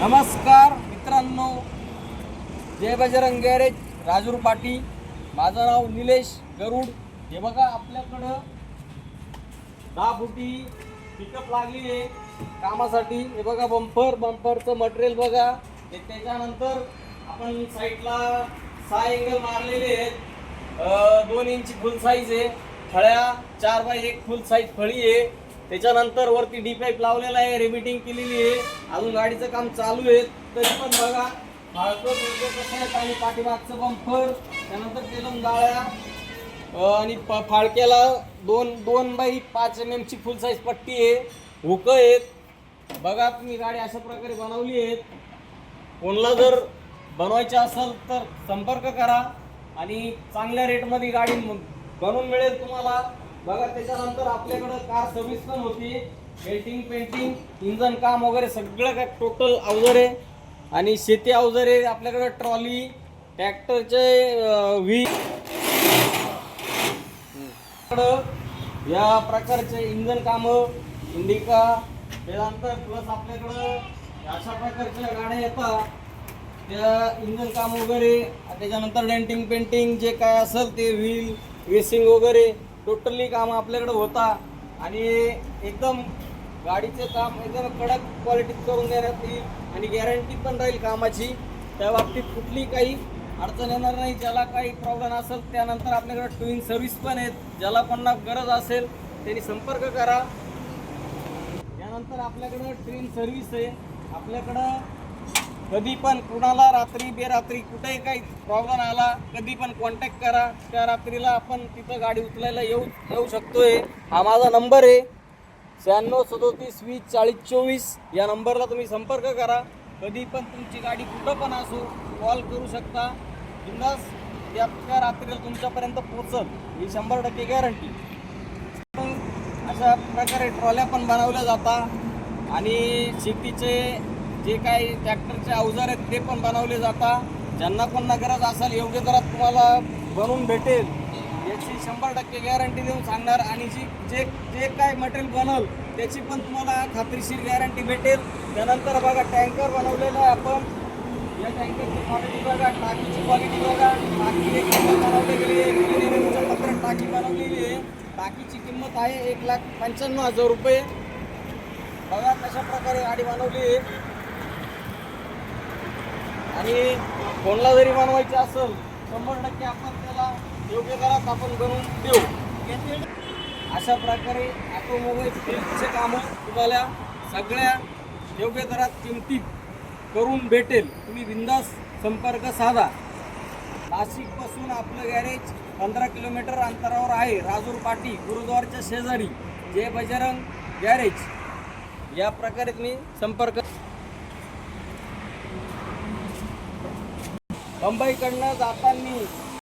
नमस्कार मित्रांनो. जय बजरंग गॅरेज राजूर पाटी. माझं नाव निलेश गरुड. हे बघा आपल्याकडं दहा फुटी पिकअप लागली आहे. कामासाठी. हे बघा बंपर बंपरचं मटेरियल बघा. हे त्याच्यानंतर आपण साईडला सहा एंगल मारलेले आहेत. दोन इंची फुल साईज आहे. फळ्या चार बाय एक फुल साईज फळी आहे. त्याच्यानंतर वरती डी पाईप लावलेला आहे रिमिटिंग केलेली आहे. अजून गाडीचं काम चालू आहे. तरी पण बघा आणि पाठीमागचं बंपर त्यानंतर तेलम गाळ्या आणि फाळक्याला दोन दोन बाई पाच एम एमची फुल साईज पट्टी आहे. हुकं आहेत. बघा तुम्ही गाडी अशा प्रकारे बनवली आहेत. कोणाला जर बनवायची असेल तर संपर्क करा आणि चांगल्या रेटमध्ये गाडी बनवून मिळेल तुम्हाला. बघा त्याच्यानंतर आपल्याकडं कार सर्व्हिस पण होती. पेंटिंग पेंटिंग इंजन काम वगैरे सगळं काय टोटल अवजारे आणि शेती अवजारे आपल्याकडं ट्रॉली ट्रॅक्टरचे व्ही या प्रकारचे इंजन कामं इंडिका त्यानंतर प्लस आपल्याकडं अशा प्रकारच्या गाड्या येतात. त्या इंजन काम वगैरे त्याच्यानंतर डेंटिंग पेंटिंग जे काय असेल ते व्हील वेसिंग वगैरे. टोटली काम आपल्याकडं होता आणि एकदम गाडीचे काम एकदम कडक क्वालिटीत करून देण्यात येईल आणि गॅरंटी पण राहील कामाची. त्या बाबतीत कुठली काही अडचण येणार नाही. ज्याला काही प्रॉब्लेम असेल त्यानंतर आपल्याकडे ट्विन सर्व्हिस पण आहेत. ज्याला पण गरज असेल त्यांनी संपर्क करा. त्यानंतर आपल्याकडं ट्रेन सर्व्हिस आहे. आपल्याकडं कधी पण कुणाला रात्री बेरात्री कुठेही काही प्रॉब्लेम आला कधी पण कॉन्टॅक्ट करा. त्या रात्रीला आपण तिथं गाडी उचलायला येऊ येऊ शकतोय. हा माझा नंबर आहे. शहाण्णव सदोतीस वीस चाळीस चोवीस या नंबरला तुम्ही संपर्क करा. कधी पण तुमची गाडी कुठं पण असो कॉल करू शकता. बिंदास त्या रात्रीला तुमच्यापर्यंत पोचल ही शंभर टक्के गॅरंटी अशा प्रकारे ट्रॉल्या पण बनवल्या जातात. आणि शेतीचे जे काही ट्रॅक्टरचे अवजार आहेत ते पण बनवले जातात ज्यांना पण गरज असेल योग्य दरात तुम्हाला बनवून भेटेल. याची शंभर टक्के गॅरंटी देऊन सांगणार. आणि जी जे जे काय मटेरियल बनल त्याची पण तुम्हाला खात्रीशीर गॅरंटी भेटेल. त्यानंतर बघा टँकर बनवलेलं आहे आपण. या टँकरची क्वालिटी बघा टाकीची क्वालिटी बघा. टाकी एक बनवले बनवली गेली आहे टाकी बनवलेली आहे. टाकीची किंमत आहे एक लाख पंच्याण्णव हजार रुपये. बघा कशा प्रकारे गाडी बनवली आहे. आणि कोणाला जरी बनवायची असेल शंभर टक्के आपण त्याला योग्य दरात आपण करून देऊ. अशा प्रकारे ऑटोमोबाईल कामं तुम्हाला सगळ्या योग्य दरात किमतीत करून भेटेल. तुम्ही बिंदास संपर्क साधा. नाशिकपासून आपलं गॅरेज पंधरा किलोमीटर अंतरावर आहे. राजूर पाटी गुरुद्वारच्या शेजारी जय बजरंग गॅरेज. या प्रकारे तुम्ही संपर्क मुंबईकडनं जाताना